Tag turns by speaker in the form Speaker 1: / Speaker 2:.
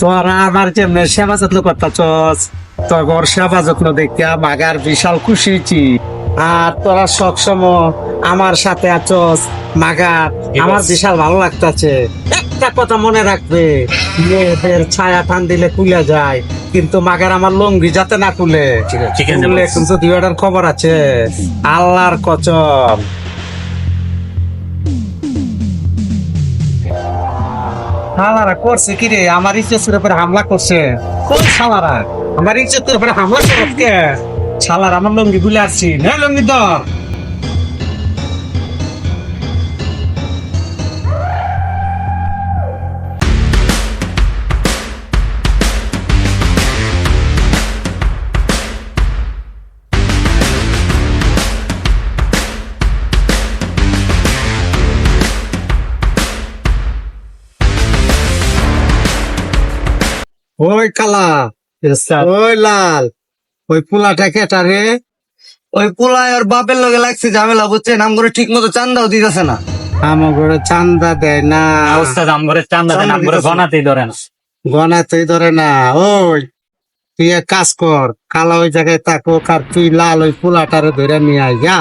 Speaker 1: তোরা আমার যে সেবা যত্ন করতাছস তোর সেবা যত্ন দেখতে মাগার বিশাল খুশি হয়েছি। আর তোরা সবসময় আমার সাথে আছস মাগার আমার বিশাল ভালো লাগতাছে। একটা কথা মনে রাখবে মেয়েদের ছায়া টান দিলে খুলে যায় কিন্তু মাগার আমার লঙ্গি যাতে না খুলে।
Speaker 2: ঠিক আছে,
Speaker 1: কিন্তু খবর আছে। আল্লাহর কচম শালারা করছে কি রে? আমার ইজ্জতের উপরে হামলা করছে। কোন শালারা আমার ইজ্জতের উপরে হামলা করছে সালারা আমার লঙ্গি গুলে আসছি। না লঙ্গি ধর। ওই কালা ওই লাল ওই পোলাটা কেটা রে?
Speaker 3: ওই পোলায় আর বাপের লগে লাগছে ঝামেলা বুঝছে নাম করে ঠিক মতো চান্দাও দিতেছে না।
Speaker 1: আমার ঘরে চান্দা দেয় না।
Speaker 2: ওস্তাদ আমগরে
Speaker 3: চান্দা
Speaker 2: আমগরে
Speaker 3: দিতেছে।
Speaker 2: গনাতেই ধরে না।
Speaker 1: গনা তুই ধরে না। ওই তুই এক কাজ কর কালা ওই জায়গায় তাকো আর তুই লাল ওই পোলাটারে ধরে নিয়ে আয় যা।